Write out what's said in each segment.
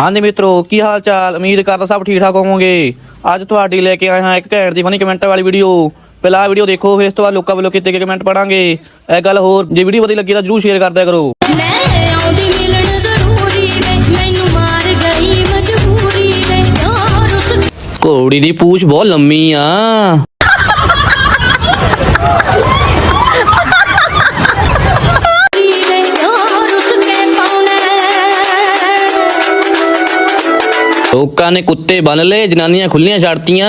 ਹਾਂਜੀ ਮਿੱਤਰੋ ਕੀ ਹਾਲ ਚਾਲ ਉਮੀਦ ਕਰਦਾ ਸਭ ਠੀਕ ਠਾਕ ਹੋਵੋਗੇ। ਅੱਜ ਤੁਹਾਡੀ ਲੈ ਕੇ ਆਏ ਹਾਂ ਇੱਕ ਘੈਂਟ ਦੀ ਫਨੀ ਕਮੈਂਟ ਵਾਲੀ ਵੀਡੀਓ ਪਹਿਲਾਂ ਵੀਡੀਓ ਦੇਖੋ ਫਿਰ ਇਸ ਤੋਂ ਬਾਅਦ ਲੋਕਾਂ ਵੱਲੋਂ ਕੀਤੇ ਗਏ ਕਮੈਂਟ ਪੜਾਂਗੇ ਇਹ ਗੱਲ ਹੋਰ ਜੇ ਵੀਡੀਓ ਵਧੀਆ ਲੱਗੀ ਤਾਂ ਜਰੂਰ ਸ਼ੇਅਰ ਕਰ ਦਿਆ ਕਰੋ। ਮੈਂ ਆਉਂਦੀ ਮਿਲਣ ਜ਼ਰੂਰੀ ਵੇ ਮੈਨੂੰ ਮਾਰ ਗਈ ਮਜਬੂਰੀ ਵੇ ਯਾਰ ਉਸ ਘੋੜੀ ਦੀ ਪੂਛ ਬਹੁਤ ਲੰਮੀ ਆ। ਲੋਕਾਂ ਨੇ ਕੁੱਤੇ ਬੰਨ ਲਏ, ਜਨਾਨੀਆਂ ਖੁੱਲੀਆਂ ਛੱਡਤੀਆਂ।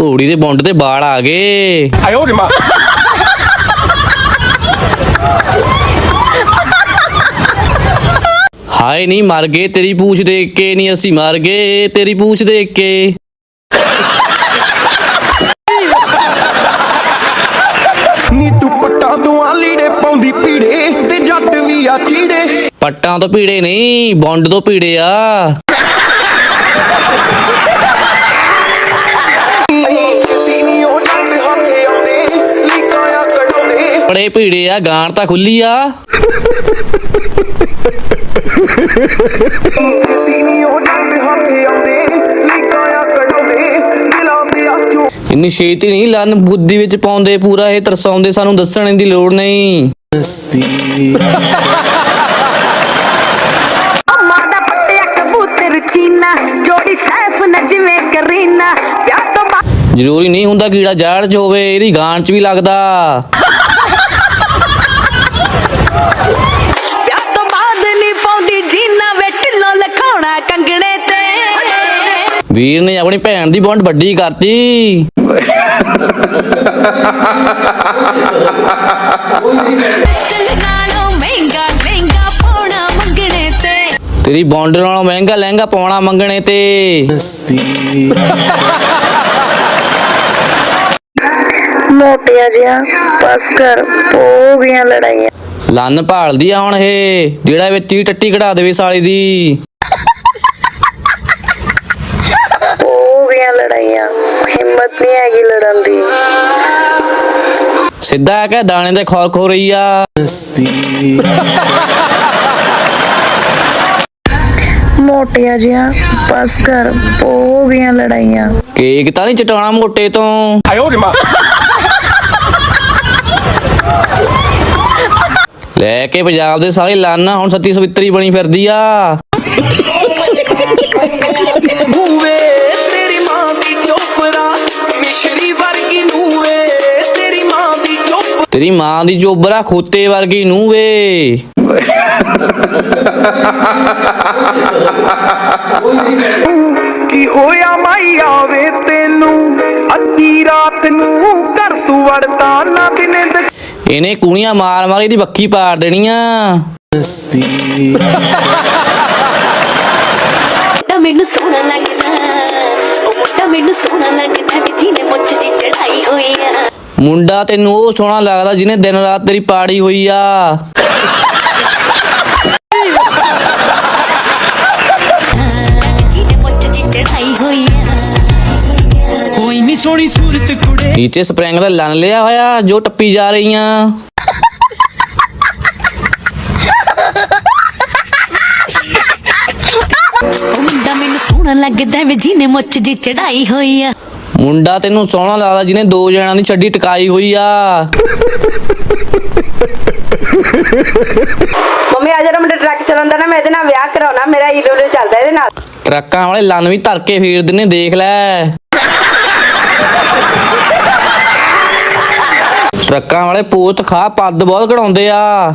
ਘੋੜੀ ਦੇ ਬੌਂਡ ਤੇ ਬਾਲ ਆ ਗਏ। ਆਇਓ ਜਮਾ ਹਾਏ ਨਹੀਂ ਮਰ ਗਏ ਤੇਰੀ ਪੂਛ ਦੇਖ ਕੇ ਨਹੀਂ ਅਸੀਂ ਮਰ ਗਏ ਤੇਰੀ ਪੂਛ ਦੇਖ ਕੇ। ਪੱਟਾਂ ਤੋਂ ਭੀੜੇ ਨਹੀਂ, ਬੁੰਡ ਤੋਂ ਭੀੜੇ ਆ। ਛੇਤੀ ਆ ਬੜੇ ਭੀੜੇ ਆ, ਗਾਣ ਤਾਂ ਖੁੱਲੀ ਆ। ਨੀ ਇੰਨੀ ਛੇਤੀ ਨਹੀਂ ਲੰਨ ਬੁੱਧੀ ਵਿੱਚ ਪਾਉਂਦੇ, ਪੂਰਾ ਇਹ ਤਰਸਾਉਂਦੇ, ਸਾਨੂੰ ਦੱਸਣ ਦੀ ਲੋੜ ਨਹੀਂ। ਜ਼ਰੂਰੀ ਨਹੀਂ ਹੁੰਦਾ ਕੀੜਾ ਜਾੜ 'ਚ ਹੋਵੇ ਇਹਦੀ ਗਾਣ 'ਚ ਵੀ ਲੱਗਦਾ। ਵਿਆਹ ਤੋਂ ਬਾਅਦ ਨਹੀਂ ਪਾਉਂਦੀ ਜੀਨਾ ਵੇ ਢਿੱਲੋਂ ਲਖਾਉਣਾ ਕੰਗਣੇ ਤੇ। ਵੀਰ ਨੇ ਆਪਣੀ ਭੈਣ ਦੀ ਬੌਂਡ ਵੱਡੀ ਕਰਤੀ। ਦਿਲ ਨਾਲੋਂ ਮਹਿੰਗਾ ਲਹਿੰਗਾ ਪਾਉਣਾ ਮੰਗਣੇ ਤੇ। ਤੇਰੀ ਬੌਂਡ ਨਾਲੋਂ ਮਹਿੰਗਾ ਲਹਿੰਗਾ ਪਾਉਣਾ ਮੰਗਣੇ ਤੇ। ਮੋਟਿਆ ਜਿਹਾ ਬਸ ਕਰ ਹੋ ਗਈਆਂ ਲੜਾਈਆਂ ਲੰਨ ਭਾਲਦੀ ਆ ਹੁਣ ਇਹ ਜਿਹੜਾ ਵਿੱਚ ਹੀ ਟੱਟੀ ਕਢਾ ਦੇਵੇ ਸਾਲੀ ਦੀ ਹੋ ਗਈਆਂ ਲੜਾਈਆਂ ਹਿੰਮਤ ਨਹੀਂ ਹੈਗੀ ਲੜਨ ਦੀ ਸਿੱਧਾ ਕਹਿ ਦਾਣੇ ਤੇ ਖੋਰ ਖੋ ਰਹੀ ਆ ਮੋਟਿਆ ਜਿਹਾ ਬਸ ਕਰ ਹੋ ਗਈਆਂ ਲੜਾਈਆਂ ਕੇਕ ਤਾਂ ਨਹੀਂ ਚਟਾਉਣਾ ਮੋਟੇ ਤੋਂ 哎呦我的妈！ ਲੈ ਕੇ ਪੰਜਾਬ ਦੇ ਸਾਰੇ ਲੰਨ ਹੁਣ ਸੱਤੀ ਸਵਿੱਤਰੀ ਬਣੀ ਫਿਰਦੀ ਆ। ਤੇਰੀ ਮਾਂ ਦੀ ਚੋਪੜਾ ਮਿਸ਼ਰੀ ਵਰਗੀ ਨੂਵੇ ਤੇਰੀ ਮਾਂ ਦੀ ਚੋਪ ਤੇਰੀ ਮਾਂ ਦੀ ਚੋਬਰਾ ਖੋਤੇ ਵਰਗੀ ਨੂੰ ਵੇ ਕੀ ਹੋਇਆ ਮਾਈ ਆਵੇ ਤੈਨੂੰ ਅੱਧੀ ਰਾਤ ਨੂੰ ਘਰ ਤੂੰ ਵੜਦਾ ਇਹਨੇ ਕੂਣੀਆਂ ਮਾਰ ਮਾਰ ਇਹਦੀ ਬੱਕੀ ਪਾੜ ਦੇਣੀਆਂ। ਮੁੰਡਾ ਮੈਨੂੰ ਸੋਹਣਾ ਲੱਗਦਾ ਉਹ ਮੁੰਡਾ ਮੈਨੂੰ ਸੋਹਣਾ ਲੱਗਦਾ ਕਿ ਜਿਹਨੇ ਮੁੱਛ ਦੀ ਚੜਾਈ ਹੋਈ ਆ। ਮੁੰਡਾ ਤੈਨੂੰ ਉਹ ਸੋਹਣਾ ਲੱਗਦਾ ਜਿਹਨੇ ਦਿਨ ਰਾਤ ਤੇਰੀ ਪਾੜੀ ਹੋਈ ਆ। ਜਿਹਨੇ ਮੁੱਛ ਦੀ ਚੜਾਈ ਹੋਈ ਆ। ਕੋਈ ਨਹੀਂ ਸੋਹਣੀ ਸੂਰਤ ਨੀਚੇ ਸਪਰਿੰਗ ਦਾ ਲੰਨ ਲਿਆ ਹੋਇਆ ਜੋ ਟੱਪੀ ਜਾ ਰਹੀਆਂ। ਉਹ ਮੁੰਡਾ ਮੈਨੂੰ ਸੋਹਣਾ ਲੱਗਦਾ ਵੇ ਜਿਹਨੇ ਮੁੱਛ ਦੀ ਚੜਾਈ ਹੋਈ ਆ। ਮੁੰਡਾ ਤੈਨੂੰ ਸੋਹਣਾ ਲੱਗਦਾ ਜਿਹਨੇ ਦੋ ਜਣਾਂ ਦੀ ਛੱਡੀ ਟਕਾਈ ਹੋਈ ਆ। ਮੰਮੀ ਆ ਜਿਹੜਾ ਮੁੰਡਾ ਟਰੱਕ ਚਲਾਉਂਦਾ ਨਾ ਮੈਂ ਇਹਦੇ ਨਾਲ ਵਿਆਹ ਕਰਾਉਣਾ ਮੇਰਾ ਹੀਰੋ ਚੱਲਦਾ ਇਹਦੇ ਨਾਲ। ਟਰੱਕਾਂ ਵਾਲੇ ਲੰਨ ਵੀ ਧਰ ਕੇ ਫੇਰਦੇ ਨੇ ਦੇਖ ਲੈ। ਟਰੱਕਾਂ ਵਾਲੇ ਪੋਤ ਖਾ ਪੱਦ ਬਹੁਤ ਕਢਾਉਂਦੇ ਆ।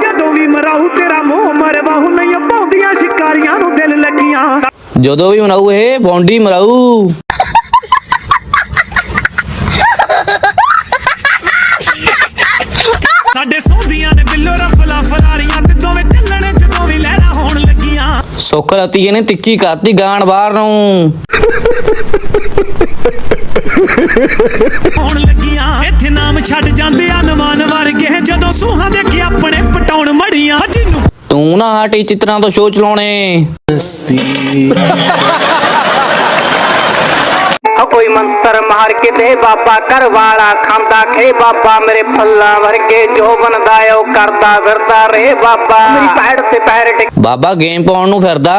ਜਦੋਂ ਵੀ ਮਰਾਹੂ ਤੇਰਾ ਮੂੰਹ ਮਰਵਾਹੂ ਨਹੀਂ ਪਾਉਂਦੀਆਂ ਸ਼ਿਕਾਰੀਆਂ ਨੂੰ ਦਿਲ ਲੱਗੀਆਂ। ਜਦੋਂ ਵੀ ਮਨਾਊ ਇਹ ਬੌਂਡੀ ਮਰਾਊ ਸਾਡੇ ਸੋਹਦੀਆਂ ਨੇ ਬਿੱਲੋ ਰਫਲਾ ਫਰਾਰੀਆਂ ਤੇ ਦੋਵੇਂ ਚੱਲਣੇ ਜਦੋਂ ਵੀ ਲਹਿਰਾਂ ਹੋਣ ਲੱਗੀਆਂ। ਸੁੱਖ ਰਤੀ ਇਹਨੇ ਤਿੱਖੀ ਕਰਤੀ ਗਾਣ ਬਾਹਰ ਨੂੰ। ਹੋਣ ਲੱਗੀਆਂ। ਇੱਥੇ ਨਾਮ ਛੱਡ ਜਾਂਦੇ ਆ ਨਵਾਨ ਵਰਗੇ ਜਦੋਂ ਸੂਹਾਂ ਦੇ ਕੇ ਆਪਣੇ ਪਟਾਉਣ ਮੜੀਆਂ। ਜਿਹਨੂੰ ਤੂੰ ਨਾ ਹਟੀ ਚਿੱਤਰਾਂ ਤੋਂ ਸ਼ੋਅ ਚਲਾਉਣੇ। ਕੋਈ ਮੰਤਰ ਮਾਰ ਕੇ ਦੇ ਬਾਬਾ ਘਰ ਵਾਲਾ ਖਾਂਦਾ ਖੇ ਬਾਬਾ ਮੇਰੇ ਫੱਲਾਂ ਵਰਗੇ ਜੋ ਬਣਦਾ ਉਹ ਕਰਦਾ ਫਿਰਦਾ। ਰੇ ਬਾਬਾ। ਮੇਰੀ ਪੈੜ ਤੇ ਪੈਰ ਟਿਕ ਬਾਬਾ ਗੇਮ ਪਾਉਣ ਨੂੰ ਫਿਰਦਾ।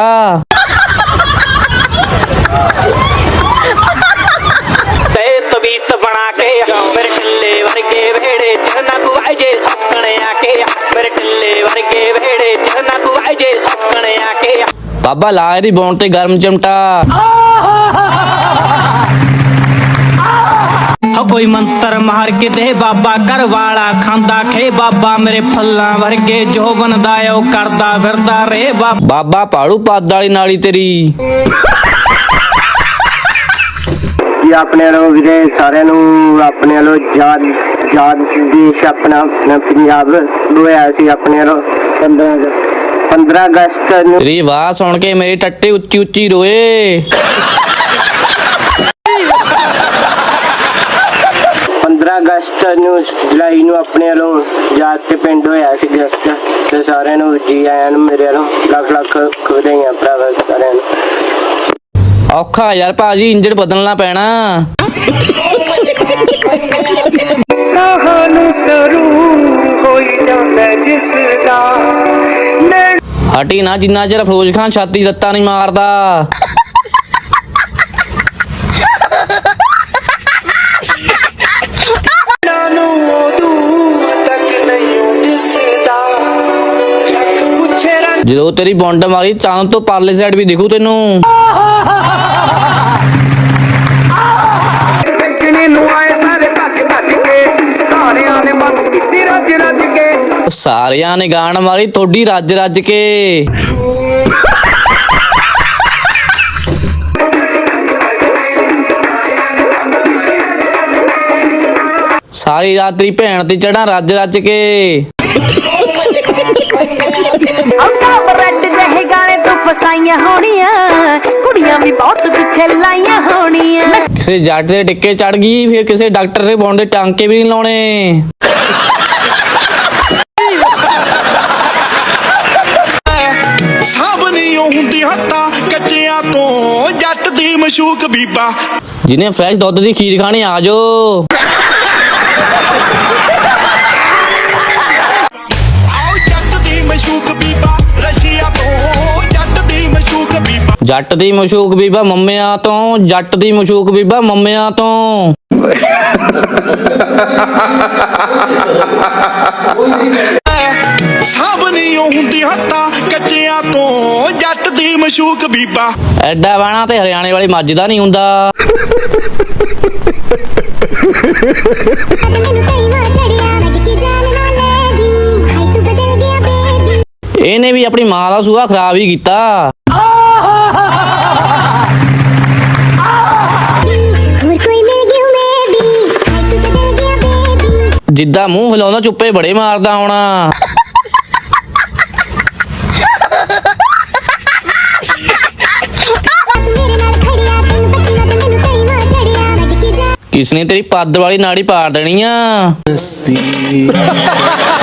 ਬਾਬਾ ਲਾ ਇਹਦੀ ਬੌਣ ਤੇ ਗਰਮ ਚਮਟਾ। ਓ ਕੋਈ ਮੰਤਰ ਮਾਰ ਕੇ ਦੇ ਬਾਬਾ ਘਰ ਵਾਲਾ ਖਾਂਦਾ ਖੇ ਬਾਬਾ ਮੇਰੇ ਫੱਲਾਂ ਵਰਗੇ ਜੋ ਬਣਦਾ ਏ ਉਹ ਕਰਦਾ ਫਿਰਦਾ ਰੇ ਬਾਬਾ। ਬਾਬਾ ਪਾੜੂ ਪੱਦ ਵਾਲੀ ਨਾਲੀ ਤੇਰੀ। ਜੀ ਆਪਣੇ ਵੱਲੋਂ ਵੀਰੇ ਸਾਰਿਆਂ ਨੂੰ ਆਪਣੇ ਵੱਲੋਂ ਯਾਦ ਯਾਦ ਦੇਸ਼ ਆਪਣਾ ਆਪਣਾ ਪੰਜਾਬ ਲੋਇਆ ਸੀ ਆਪਣੇ ਵੱਲੋਂ। 15 ਅਗਸਤ 15 ਅਗਸਤ ਨੂੰ। ਤੇਰੀ ਆਵਾਜ਼ ਸੁਣ ਕੇ ਮੇਰੀ ਟੱਟੇ ਉੱਚੀ ਉੱਚੀ ਰੋਏ। 15 ਅਗਸਤ ਨੂੰ ਜੁਲਾਈ ਨੂੰ ਆਪਣੇ ਵੱਲੋਂ ਯਾਦ ਤੇ ਪਿੰਡ ਹੋਇਆ ਸੀ ਜਸਟ। ਤੇ ਸਾਰਿਆਂ ਨੂੰ ਜੀ ਆਇਆਂ ਨੂੰ ਮੇਰੇ ਵੱਲੋਂ ਲੱਖ ਲੱਖ ਵਧਾਈਆਂ ਭਰਾਵਾ ਸਾਰਿਆਂ ਨੂੰ। ਔਖਾ ਯਾਰ ਭਾਜੀ ਇੰਜਣ ਬਦਲਣਾ ਪੈਣਾ। ਸਾਹਾਂ ਨੂੰ ਸਰੂ ਹੋਈ ਜਾਂਦਾ ਜਿਸ ਦਾ। ਹਟੀ ਨਾ ਜਿੰਨਾ ਚਿਰ ਫਰੋਜ਼ ਖਾਨ ਛਾਤੀ ਲੱਤਾਂ ਨਹੀਂ ਮਾਰਦਾ। ਜਦੋਂ ਤੇਰੀ ਬੌਂਡ ਮਾਰੀ, ਚਾਂਦ ਤੋਂ ਪਰਲੇ ਸਾਈਡ ਵੀ ਦਿਖੂ ਤੈਨੂੰ। ਸਾਰਿਆਂ ਨੇ ਗਾਣ ਮਾਰੀ ਥੋੜੀ ਰੱਜ ਰੱਜ ਕੇ। ਸਾਰੀ ਰਾਤ ਤੇਰੀ ਭੈਣ ਤੇ ਚੜਾ ਰੱਜ ਰੱਜ ਕੇ। ਔਕਾ ਬਰੱਡ ਜਿਹੇ ਗਾਣੇ ਤੋਂ ਫਸਾਈਆਂ ਹੋਣੀਆਂ ਕੁੜੀਆਂ ਵੀ ਬਹੁਤ ਪਿੱਛੇ ਲਾਈਆਂ ਹੋਣੀਆਂ। ਕਿਸੇ ਜੱਟ ਦੇ ਟਿੱਕੇ ਚੜ ਗਈ ਫਿਰ ਕਿਸੇ ਡਾਕਟਰ ਦੇ ਬੌਂਡ ਦੇ ਟਾਂਕੇ ਵੀ ਨਹੀਂ ਲਾਉਣੇ। ਹੱਤਾ ਕੱਚਿਆਂ ਤੋਂ ਜੱਟ ਦੀ ਮਸ਼ੂਕ ਬੀਬਾ। ਜਿਹਨੇ ਫਰੈਸ਼ ਦੁੱਧ ਦੀ ਖੀਰ ਖਾਣੀ ਆ ਜਾਓ। ਆਓ ਜੱਟ ਦੀ ਮਸ਼ੂਕ ਬੀਬਾ ਰਸ਼ੀਆ ਤੋਂ ਜੱਟ ਦੀ ਮਸ਼ੂਕ ਬੀਬਾ। ਜੱਟ ਦੀ ਮਸ਼ੂਕ ਬੀਬਾ ਮੰਮਿਆਂ ਤੋਂ ਜੱਟ ਦੀ ਮਸ਼ੂਕ ਬੀਬਾ ਮੰਮਿਆਂ ਤੋਂ। ਮਸ਼ੂਕ ਬੀਬਾ। ਐਡਾ ਬਾਣਾ ਤੇ ਹਰਿਆਣੇ ਵਾਲੀ ਮੱਝ ਦਾ ਨਹੀਂ ਹੁੰਦਾ। ਇਹਨੇ ਵੀ ਆਪਣੀ ਮਾਂ ਦਾ ਸੂਹਾ ਖਰਾਬ ਹੀ ਕੀਤਾ। ਜਿੱਦਾਂ ਮੂੰਹ ਹਿਲਾਉਂਦਾ ਚੁੱਪੇ ਬੜੇ ਮਾਰਦਾ ਹੋਣਾ। ਕਿਸਨੇ ਤੇਰੀ ਪੱਦ ਵਾਲੀ ਨਾੜੀ ਪਾੜ ਦੇਣੀ ਆ?